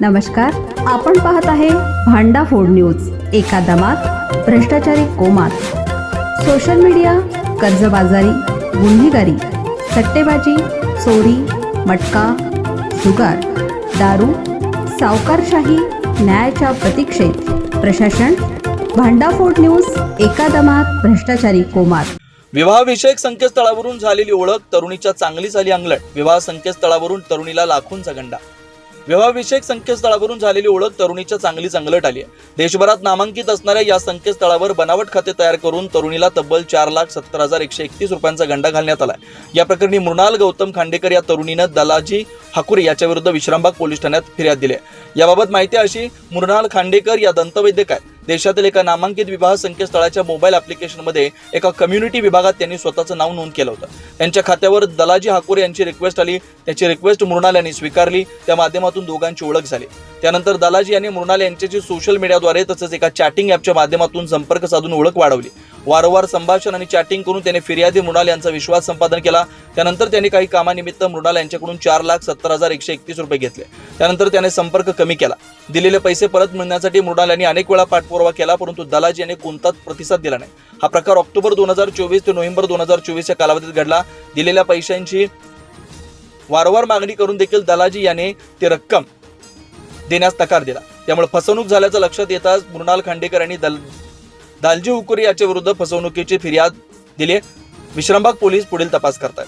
नमस्कार आपण पाहत आहे भांडा फोड न्यूज एका दमात भ्रष्टाचारी कोमात. सोशल मीडिया कर्जबाजारी गुन्हेगारी सट्टेबाजी चोरी मटका जुगार दारू सावकारशाही न्यायाच्या प्रतीक्षेत. प्रशासन भांडाफोड न्यूज एका दमात भ्रष्टाचारी कोमात. विवाहविषयक संकेतस्थळावरून झालेली ओळख तरुणीच्या चांगली झाली अंगलट. विवाह संकेतस्थळावरून तरुणीला लाखोंचा गंडा. विवाहविषयक संकेतस्थळावरून झालेली ओळख तरुणीच्या चांगली अंगलट आली आहे. देशभरात नामांकित असणाऱ्या या संकेतस्थळावर बनावट खाते तयार करून तरुणीला तब्बल चार लाख सत्तर हजार एकशे एकतीस रुपयांचा गंडा घालण्यात आला या प्रकरणी मृणाल गौतम खांडेकर या तरुणीनं दलाजी हाकुरे याच्या विरुद्ध विश्रामबाग पोलीस ठाण्यात फिर्याद दिली आहे. याबाबत माहिती अशी मृणाल खांडेकर या दंतवैद्यक आहेत. देशातील एका नामांकित विवाह संकेतस्थळाच्या मोबाईल ॲप्लिकेशनमध्ये एका कम्युनिटी विभागात त्यांनी स्वतःचं नाव नोंद केलं होतं. त्यांच्या खात्यावर दलाजी हाकोरे यांची रिक्वेस्ट आली. त्याची रिक्वेस्ट मृणालयाने स्वीकारली. त्या माध्यमातून दोघांची ओळख झाली. त्यानंतर दलाजी यांनी मृणाल यांच्याशी सोशल मीडियाद्वारे तसंच एका चॅटिंग ॲपच्या माध्यमातून संपर्क साधून ओळख वाढवली. वारंवार संभाषण आणि चॅटिंग करून त्याने फिर्यादी मृणाल यांचा विश्वास संपादन केला. त्यानंतर त्यांनी काही कामानिमित्त मृणाल यांच्याकडून चार लाख सत्तर हजार एकशे एकतीस रुपये घेतले. त्यानंतर त्याने संपर्क कमी केला. दिलेले पैसे परत मिळण्यासाठी मृणाल यांनी अनेक वेळा पाठपुरावा केला परंतु दलाजी यांनी कोणताच प्रतिसाद दिला नाही. हा प्रकार ऑक्टोबर दोन हजार चोवीस ते नोव्हेंबर दोन हजार चोवीस या कालावधीत घडला. दिलेल्या पैशांची वारंवार मागणी करून देखील दलाजी याने ती रक्कम देण्यास नकार दिला. त्यामुळे फसवणूक झाल्याचं लक्षात येताच मृणाल खांडेकर यांनी दल दालजी उकुरी याच्या विरुद्ध फसवणुकीची फिर्याद दिली विश्रामबाग पोलीस पुढील तपास करतात